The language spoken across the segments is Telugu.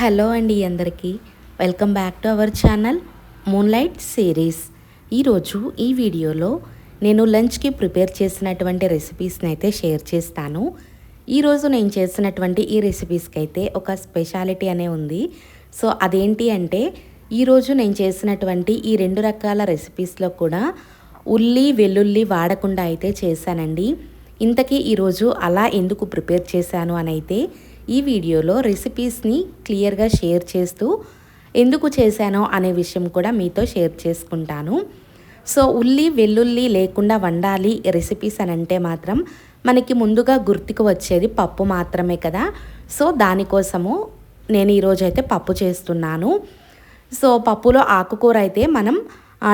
హలో అండి అందరికీ. Welcome back to our channel moonlight series. ఈరోజు ఈ వీడియోలో నేను లంచ్కి ప్రిపేర్ చేసినటువంటి రెసిపీస్ని అయితే షేర్ చేస్తాను. ఈరోజు నేను చేసినటువంటి ఈ రెసిపీస్కి అయితే ఒక స్పెషాలిటీ అనే ఉంది. సో అదేంటి అంటే ఈరోజు నేను చేసినటువంటి ఈ రెండు రకాల రెసిపీస్లో కూడా ఉల్లి వెల్లుల్లి వాడకుండా అయితే చేశానండి. ఇంతకీ ఈరోజు అలా ఎందుకు ప్రిపేర్ చేశాను అని అయితే ఈ వీడియోలో రెసిపీస్ని క్లియర్గా షేర్ చేస్తూ ఎందుకు చేశానో అనే విషయం కూడా మీతో షేర్ చేసుకుంటాను. సో ఉల్లి వెల్లుల్లి లేకుండా వండాలి రెసిపీస్ అని అంటే మాత్రం మనకి ముందుగా గుర్తుకు వచ్చేది పప్పు మాత్రమే కదా. సో దానికోసము నేను ఈరోజైతే పప్పు చేస్తున్నాను. సో పప్పులో ఆకుకూర అయితే మనం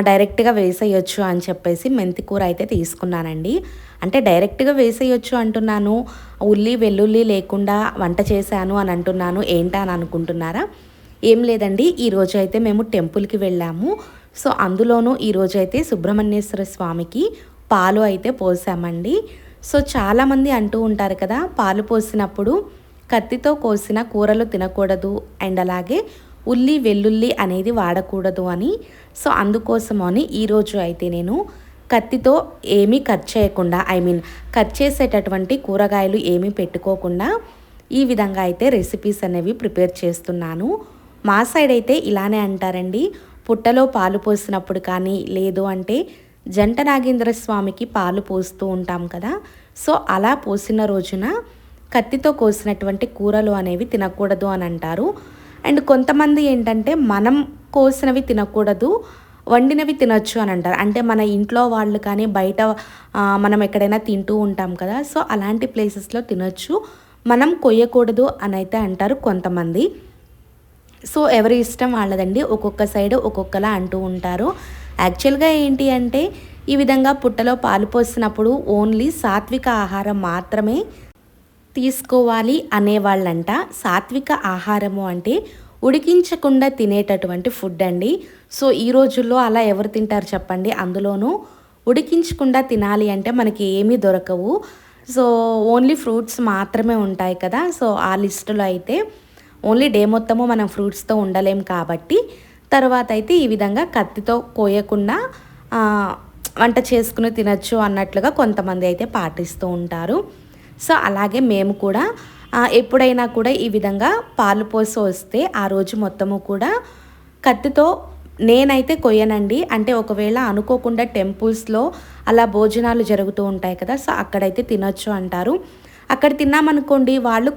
డైరెక్ట్గా వేసేయచ్చు అని చెప్పేసి మెంతి కూర అయితే తీసుకున్నానండి. అంటే డైరెక్ట్గా వేసేయచ్చు అంటున్నాను. ఉల్లి వెల్లుల్లి లేకుండా వంట చేశాను అని అంటున్నాను. ఏంటా అని అనుకుంటున్నారా? ఏం లేదండి. ఈరోజు అయితే మేము టెంపుల్కి వెళ్ళాము. సో అందులోనూ ఈరోజు అయితే సుబ్రహ్మణ్యేశ్వర స్వామికి పాలు అయితే పోసామండి. సో చాలామంది అంటూ ఉంటారు కదా పాలు పోసినప్పుడు కత్తితో కోసిన కూరలు తినకూడదు అండ్ అలాగే ఉల్లి వెల్లుల్లి అనేది వాడకూడదు అని. సో అందుకోసమని ఈరోజు అయితే నేను కత్తితో ఏమీ కట్ చేయకుండా ఐ మీన్ కట్ చేసేటటువంటి కూరగాయలు ఏమీ పెట్టుకోకుండా ఈ విధంగా అయితే రెసిపీస్ అనేవి ప్రిపేర్ చేస్తున్నాను. మా సైడ్ అయితే ఇలానే అంటారండి. పుట్టలో పాలు పోసినప్పుడు కానీ లేదు అంటే జంట నాగేంద్ర స్వామికి పాలు పోస్తూ ఉంటాం కదా. సో అలా పోసిన రోజున కత్తితో కోసినటువంటి కూరలు అనేవి తినకూడదు అని అంటారు. అండ్ కొంతమంది ఏంటంటే మనం కోసినవి తినకూడదు వండినవి తినొచ్చు అని అంటారు. అంటే మన ఇంట్లో వాళ్ళు కానీ బయట మనం ఎక్కడైనా తింటూ ఉంటాం కదా సో అలాంటి ప్లేసెస్లో తినొచ్చు. మనం కొయ్యకూడదు అని అయితే అంటారు కొంతమంది. సో ఎవరి ఇష్టం వాళ్ళదండి ఒక్కొక్క సైడ్ ఒక్కొక్కలా అంటూ ఉంటారు. యాక్చువల్గా ఏంటి అంటే ఈ విధంగా పుట్టలో పాలు పోసినప్పుడు ఓన్లీ సాత్విక ఆహారం మాత్రమే తీసుకోవాలి అనేవాళ్ళంట. సాత్విక ఆహారము అంటే ఉడికించకుండా తినేటటువంటి ఫుడ్ అండి. సో ఈ రోజుల్లో అలా ఎవరు తింటారు చెప్పండి? అందులోనూ ఉడికించకుండా తినాలి అంటే మనకి ఏమీ దొరకవు. సో ఓన్లీ ఫ్రూట్స్ మాత్రమే ఉంటాయి కదా. సో ఆ లిస్టులో అయితే ఓన్లీ డే మొత్తము మనం ఫ్రూట్స్తో ఉండలేం కాబట్టి తర్వాత అయితే ఈ విధంగా కత్తితో కోయకుండా వంట చేసుకుని తినచ్చు అన్నట్లుగా కొంతమంది అయితే పాటిస్తూ ఉంటారు. సో అలాగే మేము కూడా ఎప్పుడైనా కూడా ఈ విధంగా పాలు పోసి వస్తే ఆ రోజు మొత్తము కూడా కత్తితో నేనైతే కొయ్యనండి. అంటే ఒకవేళ అనుకోకుండా టెంపుల్స్లో అలా భోజనాలు జరుగుతూ ఉంటాయి కదా సో అక్కడైతే తినొచ్చు అంటారు. అక్కడ తిన్నామనుకోండి వాళ్ళు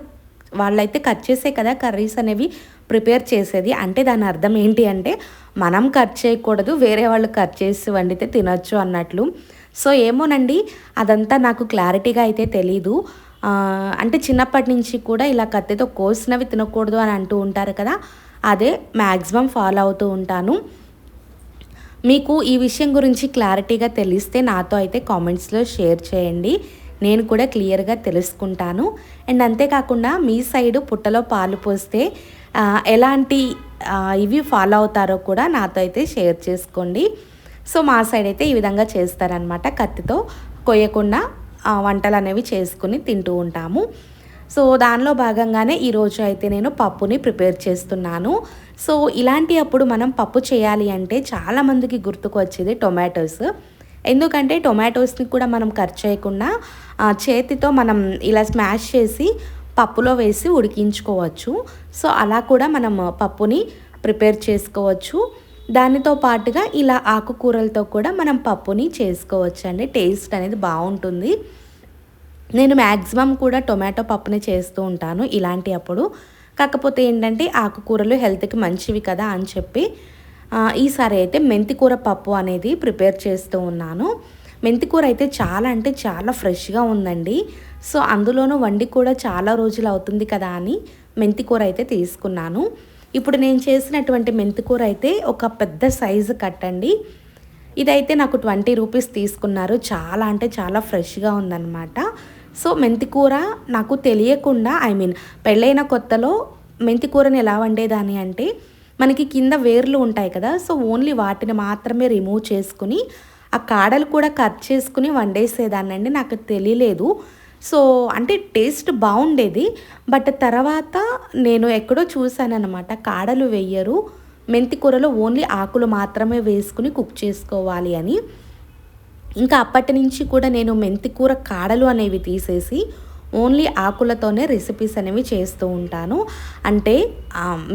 వాళ్ళైతే కట్ చేసే కదా కర్రీస్ అనేవి ప్రిపేర్ చేసేది. అంటే దాని అర్థం ఏంటి అంటే మనం కట్ చేయకూడదు వేరే వాళ్ళు కట్ చేసి వండితే తినొచ్చు అన్నట్లు. సో ఏమోనండి అదంతా నాకు క్లారిటీగా అయితే తెలీదు. అంటే చిన్నప్పటి నుంచి కూడా ఇలా కత్తితో కోసినవి తినకూడదు అని అంటూ ఉంటారు కదా అదే మ్యాక్సిమం ఫాలో అవుతూ ఉంటాను. మీకు ఈ విషయం గురించి క్లారిటీగా తెలిస్తే నాతో అయితే కామెంట్స్లో షేర్ చేయండి. నేను కూడా క్లియర్గా తెలుసుకుంటాను. అండ్ అంతేకాకుండా మీ సైడు పుట్టలో పాలు పోస్తే ఎలాంటి ఇవి ఫాలో అవుతారో కూడా నాతో అయితే షేర్ చేసుకోండి. సో మా సైడ్ అయితే ఈ విధంగా చేస్తారనమాట కత్తితో. కొయ్యకుండా వంటలు అనేవి చేసుకుని తింటూ ఉంటాము. సో దానిలో భాగంగానే ఈరోజు అయితే నేను పప్పుని ప్రిపేర్ చేస్తున్నాను. సో ఇలాంటి అప్పుడు మనం పప్పు చేయాలి అంటే చాలామందికి గుర్తుకు వచ్చేది టొమాటోస్. ఎందుకంటే టొమాటోస్ని కూడా మనం ఖర్చు చేయకుండా చేతితో మనం ఇలా స్మాష్ చేసి పప్పులో వేసి ఉడికించుకోవచ్చు. సో అలా కూడా మనం పప్పుని ప్రిపేర్ చేసుకోవచ్చు. దానితో పాటుగా ఇలా ఆకుకూరలతో కూడా మనం పప్పుని చేసుకోవచ్చు అండి టేస్ట్ అనేది బాగుంటుంది. నేను మ్యాక్సిమం కూడా టొమాటో పప్పుని చేస్తూ ఉంటాను ఇలాంటి అప్పుడు కాకపోతే ఏంటంటే ఆకుకూరలు హెల్త్కి మంచివి కదా అని చెప్పి ఈసారి అయితే మెంతికూర పప్పు అనేది ప్రిపేర్ చేస్తూ ఉన్నాను. మెంతికూర అయితే చాలా అంటే చాలా ఫ్రెష్గా ఉందండి. సో అందులోనూ వండి కూడా చాలా రోజులు అవుతుంది కదా అని మెంతికూర అయితే తీసుకున్నాను. ఇప్పుడు నేను చేసినటువంటి మెంతికూర అయితే ఒక పెద్ద సైజు కట్టండి. ఇదైతే నాకు ట్వంటీ రూపీస్ తీసుకున్నారు. చాలా అంటే చాలా ఫ్రెష్గా ఉందన్నమాట. సో మెంతికూర నాకు తెలియకుండా ఐ మీన్ పెళ్ళైన కొత్తలో మెంతికూరని ఎలా వండేదాన్ని అంటే మనకి కింద వేర్లు ఉంటాయి కదా సో ఓన్లీ వాటిని మాత్రమే రిమూవ్ చేసుకుని ఆ కాడలు కూడా కట్ చేసుకుని వండేసేదాన్ని అండి నాకు తెలియలేదు. సో అంటే టేస్ట్ బాగుండేది బట్ తర్వాత నేను ఎక్కడో చూశానన్నమాట కాడలు వేయరు. మెంతి కూరలో ఓన్లీ ఆకులు మాత్రమే వేసుకుని కుక్ చేసుకోవాలి అని. ఇంకా అప్పటి నుంచి కూడా నేను మెంతి కూర కాడలు అనేవి తీసేసి ఓన్లీ ఆకులతోనే రెసిపీస్ అనేవి చేస్తూ ఉంటాను. అంటే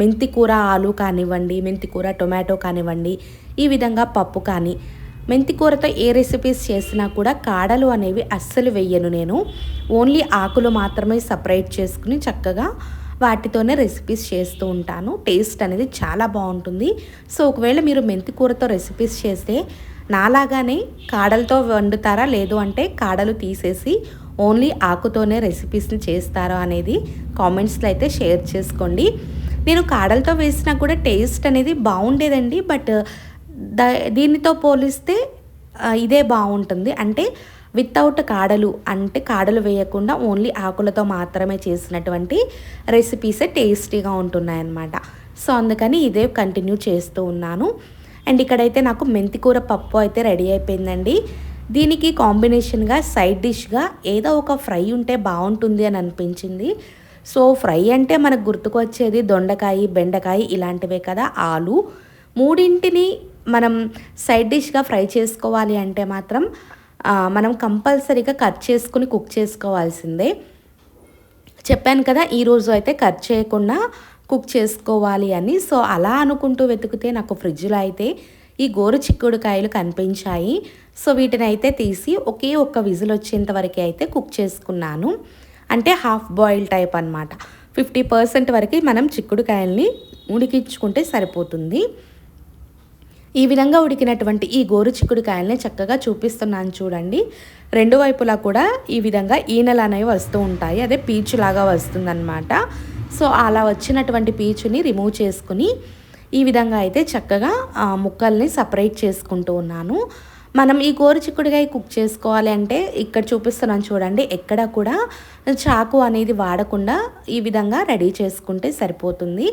మెంతి కూర ఆలు కానివ్వండి మెంతి కూర టొమాటో కానివ్వండి ఈ విధంగా పప్పు కానీ మెంతికూరతో ఏ రెసిపీస్ చేసినా కూడా కాడలు అనేవి అస్సలు వెయ్యను నేను. ఓన్లీ ఆకులు మాత్రమే సపరేట్ చేసుకుని చక్కగా వాటితోనే రెసిపీస్ చేస్తూ ఉంటాను. టేస్ట్ అనేది చాలా బాగుంటుంది. సో ఒకవేళ మీరు మెంతి కూరతో రెసిపీస్ చేస్తే నాలాగానే కాడలతో వండుతారా? లేదు అంటే కాడలు తీసేసి ఓన్లీ ఆకుతోనే రెసిపీస్ని చేస్తారా అనేది కామెంట్స్లో అయితే షేర్ చేసుకోండి. నేను కాడలతో వేసినా కూడా టేస్ట్ అనేది బాగుండేదండి. బట్ ద దీనితో పోలిస్తే ఇదే బాగుంటుంది అంటే వితౌట్ కాడలు అంటే కాడలు వేయకుండా ఓన్లీ ఆకులతో మాత్రమే చేసినటువంటి రెసిపీసే టేస్టీగా ఉంటున్నాయన్నమాట. సో అందుకని ఇదే కంటిన్యూ చేస్తూ ఉన్నాను. అండ్ ఇక్కడైతే నాకు మెంతికూర పప్పు అయితే రెడీ అయిపోయిందండి. దీనికి కాంబినేషన్గా సైడ్ డిష్గా ఏదో ఒక ఫ్రై ఉంటే బాగుంటుంది అని అనిపించింది. సో ఫ్రై అంటే మనకు గుర్తుకొచ్చేది దొండకాయ బెండకాయ ఇలాంటివే కదా ఆలు. మూడింటిని మనం సైడ్ డిష్గా ఫ్రై చేసుకోవాలి అంటే మాత్రం మనం కంపల్సరీగా కట్ చేసుకుని కుక్ చేసుకోవాల్సిందే. చెప్పాను కదా ఈరోజు అయితే కట్ చేయకుండా కుక్ చేసుకోవాలి అని. సో అలా అనుకుంటూ వెతికితే నాకు ఫ్రిడ్జ్లో అయితే ఈ గోరు చిక్కుడుకాయలు కనిపించాయి. సో వీటిని అయితే తీసి ఒకే ఒక్క విజిల్ వచ్చేంత వరకు అయితే కుక్ చేసుకున్నాను. అంటే హాఫ్ బాయిల్ టైప్ అనమాట ఫిఫ్టీ పర్సెంట్ వరకు మనం చిక్కుడుకాయల్ని ఉడికించుకుంటే సరిపోతుంది. ఈ విధంగా ఉడికినటువంటి ఈ గోరు చిక్కుడుకాయల్ని చక్కగా చూపిస్తున్నాను చూడండి. రెండు వైపులా కూడా ఈ విధంగా ఈనెలు అనేవి వస్తూ ఉంటాయి. అదే పీచులాగా వస్తుందన్నమాట. సో అలా వచ్చినటువంటి పీచుని రిమూవ్ చేసుకుని ఈ విధంగా అయితే చక్కగా ముక్కల్ని సపరేట్ చేసుకుంటూ ఉన్నాను. మనం ఈ గోరు చిక్కుడుకాయ కుక్ చేసుకోవాలి అంటే ఇక్కడ చూపిస్తున్నాను చూడండి. ఎక్కడ కూడా చాకు అనేది వాడకుండా ఈ విధంగా రెడీ చేసుకుంటే సరిపోతుంది.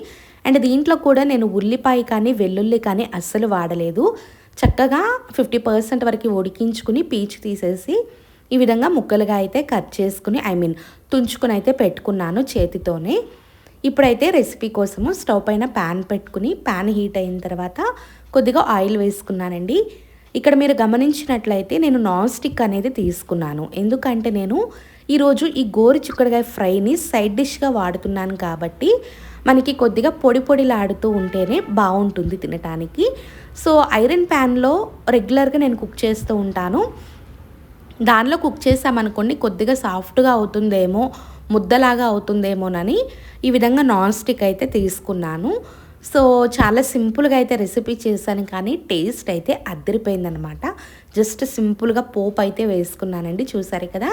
అండ్ దీంట్లో కూడా నేను ఉల్లిపాయ కానీ వెల్లుల్లి కానీ అస్సలు వాడలేదు. చక్కగా ఫిఫ్టీ పర్సెంట్ వరకు ఉడికించుకుని పీచు తీసేసి ఈ విధంగా ముక్కలుగా అయితే కట్ చేసుకుని ఐ మీన్ తుంచుకుని అయితే పెట్టుకున్నాను చేతితోనే. ఇప్పుడైతే రెసిపీ కోసము స్టవ్ పైన ప్యాన్ పెట్టుకుని ప్యాన్ హీట్ అయిన తర్వాత కొద్దిగా ఆయిల్ వేసుకున్నానండి. ఇక్కడ మీరు గమనించినట్లయితే నేను నాన్ స్టిక్ అనేది తీసుకున్నాను. ఎందుకంటే నేను ఈరోజు ఈ గోరు చిక్కుడుకాయ ఫ్రైని సైడ్ డిష్గా వాడుతున్నాను కాబట్టి మనకి కొద్దిగా పొడి పొడిలాడుతూ ఉంటేనే బాగుంటుంది తినటానికి. సో ఐరన్ ప్యాన్లో రెగ్యులర్గా నేను కుక్ చేస్తూ ఉంటాను. దానిలో కుక్ చేసామనుకోండి కొద్దిగా సాఫ్ట్గా అవుతుందేమో ముద్దలాగా అవుతుందేమోనని ఈ విధంగా నాన్ స్టిక్ అయితే తీసుకున్నాను. సో చాలా సింపుల్గా అయితే రెసిపీ చేశాను కానీ టేస్ట్ అయితే అద్దరిపోయిందనమాట జస్ట్ సింపుల్గా పోపు అయితే వేసుకున్నానండి చూసారు కదా.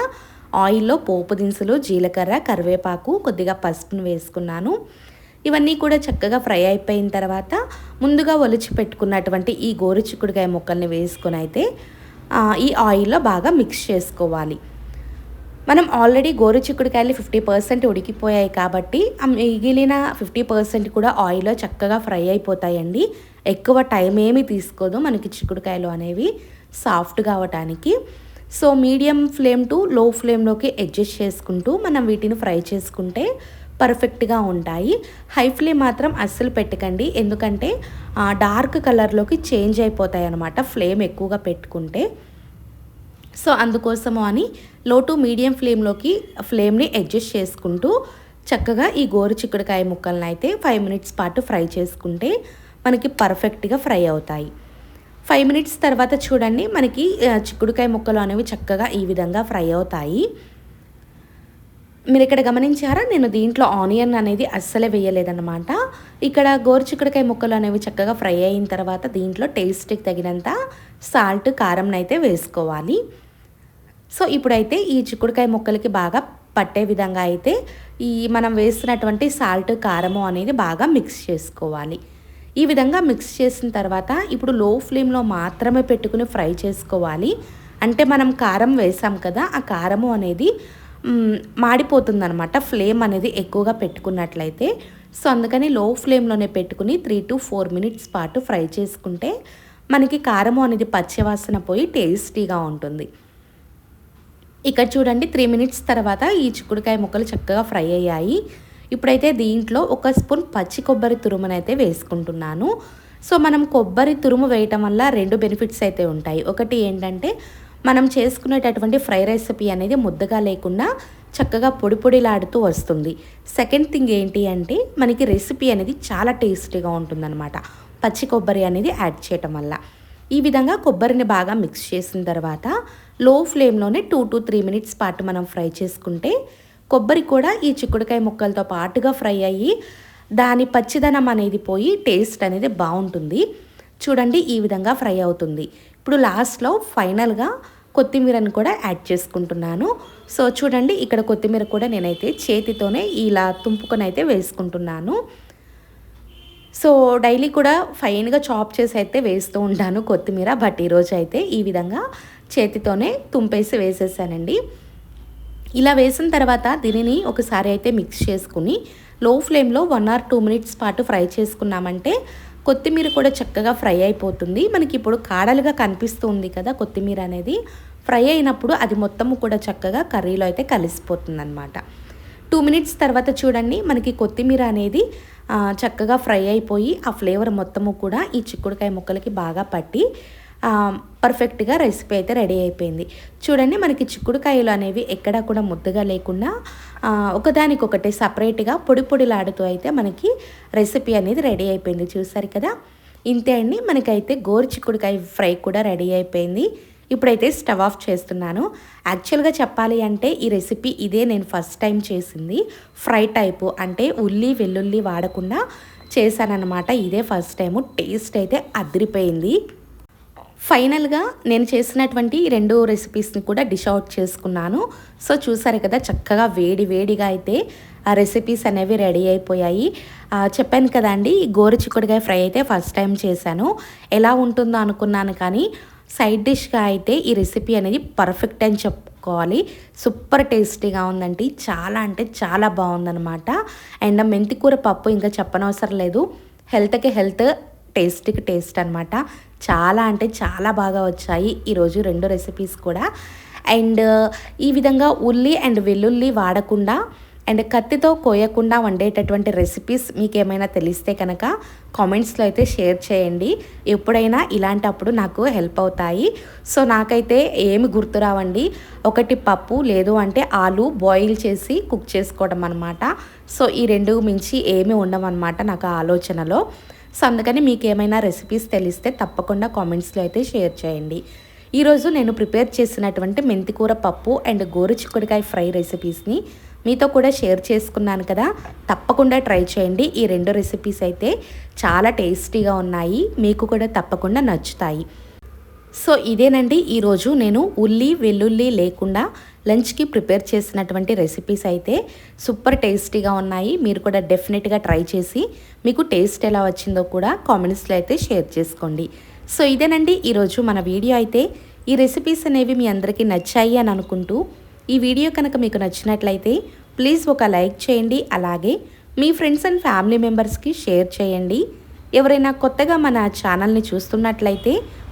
ఆయిల్లో పోపు దినుసులు జీలకర్ర కరివేపాకు కొద్దిగా పసుపును వేసుకున్నాను. ఇవన్నీ కూడా చక్కగా ఫ్రై అయిపోయిన తర్వాత ముందుగా ఒలిచి పెట్టుకున్నటువంటి ఈ గోరు చిక్కుడుకాయ ముక్కల్ని వేసుకొని అయితే ఈ ఆయిల్లో బాగా మిక్స్ చేసుకోవాలి. మనం ఆల్రెడీ గోరు చిక్కుడుకాయలు ఫిఫ్టీ పర్సెంట్ ఉడికిపోయాయి కాబట్టి మిగిలిన ఫిఫ్టీ పర్సెంట్ కూడా ఆయిల్లో చక్కగా ఫ్రై అయిపోతాయండి. ఎక్కువ టైం ఏమీ తీసుకోదు మనకి చిక్కుడుకాయలు అనేవి సాఫ్ట్ కావటానికి సో మీడియం ఫ్లేమ్ టు లో ఫ్లేమ్లోకి అడ్జస్ట్ చేసుకుంటూ మనం వీటిని ఫ్రై చేసుకుంటే పర్ఫెక్ట్గా ఉంటాయి. హై ఫ్లేమ్ మాత్రం అస్సలు పెట్టకండి. ఎందుకంటే డార్క్ కలర్లోకి చేంజ్ అయిపోతాయి అన్నమాట ఫ్లేమ్ ఎక్కువగా పెట్టుకుంటే. సో అందుకోసము అని లో టు మీడియం ఫ్లేమ్లోకి ఫ్లేమ్ని అడ్జస్ట్ చేసుకుంటూ చక్కగా ఈ గోరు చిక్కుడుకాయ ముక్కలను అయితే ఫైవ్ మినిట్స్ పాటు ఫ్రై చేసుకుంటే మనకి పర్ఫెక్ట్గా ఫ్రై అవుతాయి. ఫైవ్ మినిట్స్ తర్వాత చూడండి మనకి చిక్కుడుకాయ ముక్కలు అనేవి చక్కగా ఈ విధంగా ఫ్రై అవుతాయి. మీరు ఇక్కడ గమనించారా? నేను దీంట్లో ఆనియన్ అనేది అస్సలే వేయలేదన్నమాట. ఇక్కడ గోరుచిక్కుడుకాయ ముక్కలు అనేవి చక్కగా ఫ్రై అయిన తర్వాత దీంట్లో టేస్ట్కి తగినంత సాల్ట్ కారం అయితే వేసుకోవాలి. సో ఇప్పుడైతే ఈ చిక్కుడుకాయ ముక్కలకి బాగా పట్టే విధంగా అయితే ఈ మనం వేస్తున్నటువంటి సాల్ట్ కారము అనేది బాగా మిక్స్ చేసుకోవాలి. ఈ విధంగా మిక్స్ చేసిన తర్వాత ఇప్పుడు లో ఫ్లేమ్లో మాత్రమే పెట్టుకుని ఫ్రై చేసుకోవాలి. అంటే మనం కారం వేసాం కదా ఆ కారము అనేది మాడిపోతుందనమాట ఫ్లేమ్ అనేది ఎక్కువగా పెట్టుకున్నట్లయితే. సో అందుకని లో ఫ్లేమ్లోనే పెట్టుకుని త్రీ టు ఫోర్ మినిట్స్ పాటు ఫ్రై చేసుకుంటే మనకి కారము అనేది పచ్చివాసన పోయి టేస్టీగా ఉంటుంది. ఇక్కడ చూడండి త్రీ మినిట్స్ తర్వాత ఈ చిక్కుడుకాయ ముక్కలు చక్కగా ఫ్రై అయ్యాయి. ఇప్పుడైతే దీంట్లో ఒక స్పూన్ పచ్చి కొబ్బరి తురుమునైతే వేసుకుంటున్నాను. సో మనం కొబ్బరి తురుము వేయటం వల్ల రెండు బెనిఫిట్స్ అయితే ఉంటాయి. ఒకటి ఏంటంటే మనం చేసుకునేటటువంటి ఫ్రై రెసిపీ అనేది ముద్దగా లేకుండా చక్కగా పొడి పొడిలాడుతూ వస్తుంది. సెకండ్ థింగ్ ఏంటి అంటే మనకి రెసిపీ అనేది చాలా టేస్టీగా ఉంటుందన్నమాట. పచ్చి కొబ్బరి అనేది యాడ్ చేయటం వల్ల. ఈ విధంగా కొబ్బరిని బాగా మిక్స్ చేసిన తర్వాత లో ఫ్లేమ్లోనే టూ టు త్రీ మినిట్స్ పాటు మనం ఫ్రై చేసుకుంటే కొబ్బరి కూడా ఈ చిక్కుడుకాయ ముక్కలతో పాటుగా ఫ్రై అయ్యి దాని పచ్చిదనం అనేది పోయి టేస్ట్ అనేది బాగుంటుంది. చూడండి ఈ విధంగా ఫ్రై అవుతుంది. ఇప్పుడు లాస్ట్లో ఫైనల్గా కొత్తిమీరను కూడా యాడ్ చేసుకుంటున్నాను. సో చూడండి ఇక్కడ కొత్తిమీర కూడా నేనైతే చేతితోనే ఇలా తుంపుకొని అయితే వేసుకుంటున్నాను. సో డైలీ కూడా ఫైన్గా చాప్ చేసి అయితే వేస్తూ ఉంటాను కొత్తిమీర. బట్ ఈరోజు అయితే ఈ విధంగా చేతితోనే తుంపేసి వేసేసానండి. ఇలా వేసిన తర్వాత దీనిని ఒకసారి అయితే మిక్స్ చేసుకుని లో ఫ్లేమ్లో వన్ ఆర్ టూ మినిట్స్ పాటు ఫ్రై చేసుకున్నామంటే కొత్తిమీర కూడా చక్కగా ఫ్రై అయిపోతుంది. మనకి ఇప్పుడు కాడలుగా కనిపిస్తుంది కదా కొత్తిమీర అనేది. ఫ్రై అయినప్పుడు అది మొత్తము కూడా చక్కగా కర్రీలో అయితే కలిసిపోతుంది అనమాట టూ మినిట్స్ తర్వాత చూడండి మనకి కొత్తిమీర అనేది చక్కగా ఫ్రై అయిపోయి ఆ ఫ్లేవర్ మొత్తము కూడా ఈ చిక్కుడుకాయ ముక్కలకి బాగా పట్టి పర్ఫెక్ట్గా రెసిపీ అయితే రెడీ అయిపోయింది. చూడండి మనకి చిక్కుడుకాయలు అనేవి ఎక్కడా కూడా ముద్దగా లేకుండా ఒకదానికొకటి సపరేట్గా పొడి పొడిలాడుతూ అయితే మనకి రెసిపీ అనేది రెడీ అయిపోయింది. చూసారు కదా? ఇంతే అండి. మనకైతే గోరు చిక్కుడుకాయ ఫ్రై కూడా రెడీ అయిపోయింది. ఇప్పుడైతే స్టవ్ ఆఫ్ చేస్తున్నాను. యాక్చువల్గా చెప్పాలి అంటే ఈ రెసిపీ ఇదే నేను ఫస్ట్ టైం చేసింది. ఫ్రై టైపు అంటే ఉల్లి వెల్లుల్లి వాడకుండా చేశానన్నమాట. ఇదే ఫస్ట్ టైము టేస్ట్ అయితే అదిరిపోయింది. ఫైనల్గా నేను చేసినటువంటి రెండు రెసిపీస్ని కూడా డిష్ అవుట్ చేసుకున్నాను. సో చూసారు కదా చక్కగా వేడి వేడిగా అయితే ఆ రెసిపీస్ అనేవి రెడీ అయిపోయాయి. చెప్పాను కదండి గోరు చిక్కుడుకాయ ఫ్రై అయితే ఫస్ట్ టైం చేశాను. ఎలా ఉంటుందో అనుకున్నాను కానీ సైడ్ డిష్గా అయితే ఈ రెసిపీ అనేది పర్ఫెక్ట్ అని చెప్పుకోవాలి. సూపర్ టేస్టీగా ఉందండి. చాలా అంటే చాలా బాగుందనమాట అండ్ మెంతికూర పప్పు ఇంకా చెప్పనవసరం లేదు. హెల్త్కి హెల్త్ టేస్ట్కి టేస్ట్ అనమాట చాలా అంటే చాలా బాగా వచ్చాయి. ఈరోజు రెండు రెసిపీస్ కూడా. అండ్ ఈ విధంగా ఉల్లి అండ్ వెల్లుల్లి వాడకుండా అండ్ కత్తితో కోయకుండా వండేటటువంటి రెసిపీస్ మీకు ఏమైనా తెలిస్తే కనుక కామెంట్స్లో అయితే షేర్ చేయండి. ఎప్పుడైనా ఇలాంటప్పుడు నాకు హెల్ప్ అవుతాయి. సో నాకైతే ఏమి గుర్తురావండి ఒకటి పప్పు లేదు అంటే ఆలు బాయిల్ చేసి కుక్ చేసుకోవడం అనమాట సో ఈ రెండు మించి ఏమి ఉండమన్నమాట నాకు ఆలోచనలో. సో అందుకని మీకు ఏమైనా రెసిపీస్ తెలిస్తే తప్పకుండా కామెంట్స్లో అయితే షేర్ చేయండి. ఈరోజు నేను ప్రిపేర్ చేసినటువంటి మెంతికూర పప్పు అండ్ గోరు చిక్కుడుకాయ ఫ్రై రెసిపీస్ని మీతో కూడా షేర్ చేసుకున్నాను కదా. తప్పకుండా ట్రై చేయండి. ఈ రెండు రెసిపీస్ అయితే చాలా టేస్టీగా ఉన్నాయి. మీకు కూడా తప్పకుండా నచ్చుతాయి. సో ఇదేనండి ఈరోజు నేను ఉల్లి వెల్లుల్లి లేకుండా లంచ్కి ప్రిపేర్ చేసినటువంటి రెసిపీస్ అయితే సూపర్ టేస్టీగా ఉన్నాయి. మీరు కూడా డెఫినెట్గా ట్రై చేసి మీకు టేస్ట్ ఎలా వచ్చిందో కూడా కామెంట్స్లో అయితే షేర్ చేసుకోండి. సో ఇదేనండి ఈరోజు మన వీడియో అయితే. ఈ రెసిపీస్ అనేవి మీ అందరికీ నచ్చాయి అని అనుకుంటూ ఈ వీడియో కనుక మీకు నచ్చినట్లయితే ప్లీజ్ ఒక లైక్ చేయండి. అలాగే మీ ఫ్రెండ్స్ అండ్ ఫ్యామిలీ మెంబర్స్కి షేర్ చేయండి. ఎవరైనా కొత్తగా మన ఛానల్ని చూస్తున్నట్లయితే